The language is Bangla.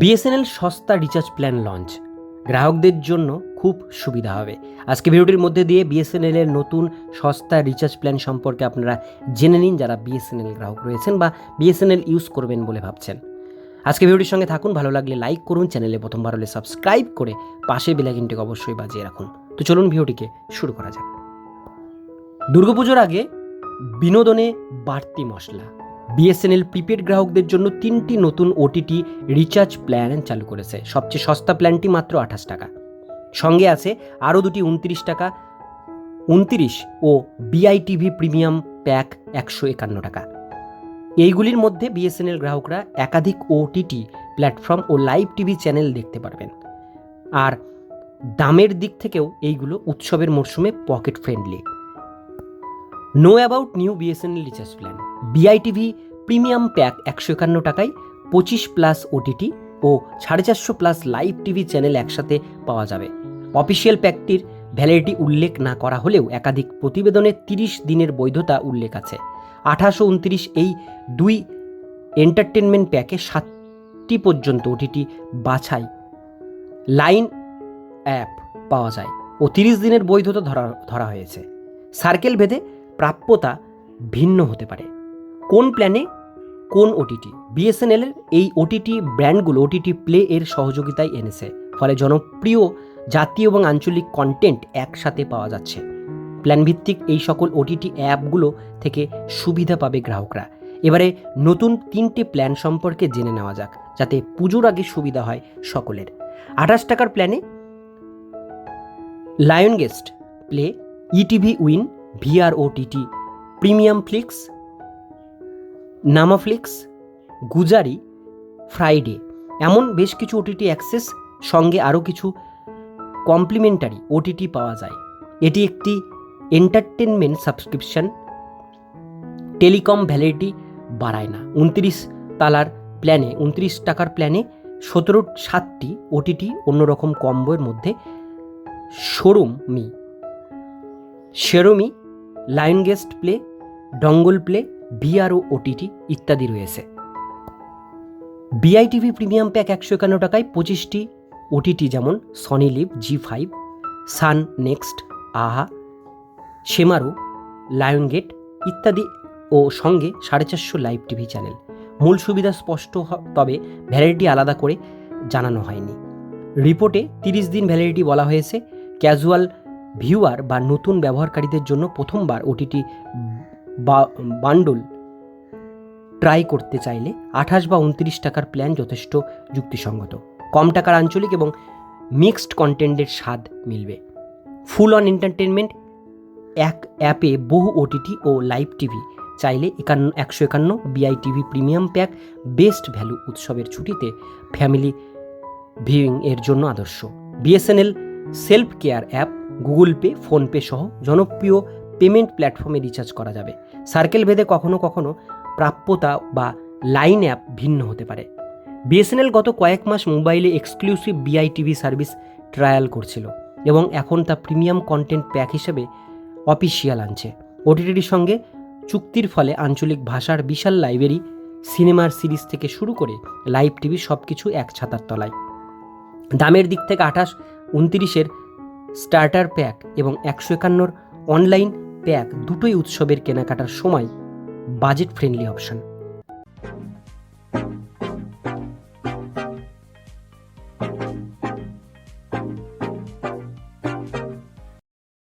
বিএসএনএল সস্তা রিচার্জ প্ল্যান লঞ্চ। গ্রাহকদের জন্য খুব সুবিধা হবে। আজকে ভিডিওটির মধ্যে দিয়ে বিএসএনএল এর নতুন সস্তা রিচার্জ প্ল্যান সম্পর্কে আপনারা জেনে নিন যারা বিএসএনএল গ্রাহক রয়েছেন বা বিএসএনএল ইউজ করবেন বলে ভাবছেন। আজকে ভিডিওটির সঙ্গে থাকুন, ভালো লাগলে লাইক করুন, চ্যানেলে প্রথমবার হলে সাবস্ক্রাইব করে পাশে বেলাইকিনটিকে অবশ্যই বাজিয়ে রাখুন। তো চলুন ভিডিওটিকে শুরু করা যাক। দুর্গাপুজোর আগে বিনোদনে বাড়তি মশলা। বিএসএনএল প্রিপেড গ্রাহকদের জন্য তিনটি নতুন ওটিটি রিচার্জ প্ল্যান চালু করেছে। সবচেয়ে সস্তা প্ল্যানটি মাত্র আঠাশ টাকা। সঙ্গে আছে আরও দুটি উনত্রিশ টাকা, উনত্রিশ ও বিআইটিভি প্রিমিয়াম প্যাক একশো একান্ন টাকা। এইগুলির মধ্যে বিএসএনএল গ্রাহকরা একাধিক ওটিটি প্ল্যাটফর্ম ও লাইভ টিভি চ্যানেল দেখতে পারবেন। আর দামের দিক থেকেও এইগুলো উৎসবের মরশুমে pocket friendly. Know about new BSNL recharge plan BiTV premium pack একশো একান্ন টাকায় পঁচিশ প্লাস ওটিটি ও সাড়ে চারশো প্লাস লাইভ টিভি চ্যানেল একসাথে পাওয়া যাবে। অফিসিয়াল প্যাকটির ভ্যালিডিটি উল্লেখ না করা হলেও একাধিক প্রতিবেদনে তিরিশ দিনের বৈধতা উল্লেখ আছে। আঠাশো উনত্রিশ এই দুই এন্টারটেনমেন্ট প্যাকে সাতটি পর্যন্ত ওটিটি বাছাই লাইন অ্যাপ পাওয়া যায় ও তিরিশ দিনের বৈধতা ধরা ধরা হয়েছে। সার্কেল ভেদে প্রাপ্যতা ভিন্ন হতে পারে। কোন প্ল্যানে কোন ওটিটি বিএসএনএল এর এই ওটিটি ব্র্যান্ডগুলো ওটিটি প্লে এর সহযোগিতায় এনেছে। ফলে জনপ্রিয় জাতীয় এবং আঞ্চলিক কন্টেন্ট একসাথে পাওয়া যাচ্ছে। প্ল্যান ভিত্তিক এই সকল ওটিটি অ্যাপগুলো থেকে সুবিধা পাবে গ্রাহকরা। এবারে নতুন তিনটে প্ল্যান সম্পর্কে জেনে নেওয়া যাক, যাতে পুজোর আগে সুবিধা হয় সকলের। আঠাশ টাকার প্ল্যানে Lionsgate play ETV win VR OTT premium flix Namaflix গুজারি, Friday. এমন বেশ কিছু ওটিটি অ্যাক্সেস, সঙ্গে আরও কিছু কমপ্লিমেন্টারি ওটিটি পাওয়া যায়। এটি একটি এন্টারটেনমেন্ট সাবস্ক্রিপশন, টেলিকম ভ্যালিডিটি বাড়ায় না। উনত্রিশ তালার প্ল্যানে, উনত্রিশ টাকার প্ল্যানে সতেরো সাতটি ওটিটি অন্যরকম কম্বোর মধ্যে showroom ShemarooMe, Lionsgate play, Dangal play ভিআরও OTT ইত্যাদি রয়েছে। বিআইটিভি প্রিমিয়াম প্যাক একশো একান্ন টাকায় পঁচিশটি ওটিটি যেমন Sony LIV Zee five Sun next Aha Shemaroo lion gate ইত্যাদি ও সঙ্গে সাড়ে চারশো লাইভ টিভি চ্যানেল। মূল সুবিধা স্পষ্ট তবে ভ্যালিডিটি আলাদা করে জানানো হয়নি। রিপোর্টে তিরিশ দিন ভ্যালিডিটি বলা হয়েছে। ক্যাজুয়াল ভিউয়ার বা নতুন ব্যবহারকারীদের জন্য প্রথমবার ওটিটি বান্ডল ট্রাই করতে চাইলে আঠাশ বা উনত্রিশ টাকার প্ল্যান যথেষ্ট যুক্তিসঙ্গত। কম টাকার আঞ্চলিক এবং মিক্সড কন্টেন্টের স্বাদ মিলবে। ফুল অন এন্টারটেনমেন্ট এক অ্যাপে বহু ওটিটি ও লাইভ টিভি চাইলে একান্ন, একশো একান্ন BiTV premium pack best value উৎসবের ছুটিতে ফ্যামিলি ভিউইং এর জন্য আদর্শ। BSNL self care app Google Pay PhonePe সহ জনপ্রিয় পেমেন্ট প্ল্যাটফর্মে রিচার্জ করা যাবে। সার্কেল ভেদে কখনো কখনো প্রাপ্যতা বা লাইন অ্যাপ ভিন্ন হতে পারে। বিএসএনএল গত কয়েক মাস মোবাইলে এক্সক্লুসিভ বিআইটিভি সার্ভিস ট্রায়াল করছিল এবং এখন তা প্রিমিয়াম কন্টেন্ট প্যাক হিসেবে অফিসিয়াল আনছে। ওটিটির সঙ্গে চুক্তির ফলে আঞ্চলিক ভাষার বিশাল লাইব্রেরি, সিনেমার সিরিজ থেকে শুরু করে লাইভ টিভি সব কিছু এক ছাতার তলায়। দামের দিক থেকে আঠাশ, উনতিরিশের স্টার্টার প্যাক এবং একশো একান্নর অনলাইন প্যাক দুটোই উৎসবের কেনাকাটার সময় বাজেট ফ্রেন্ডলি অপশন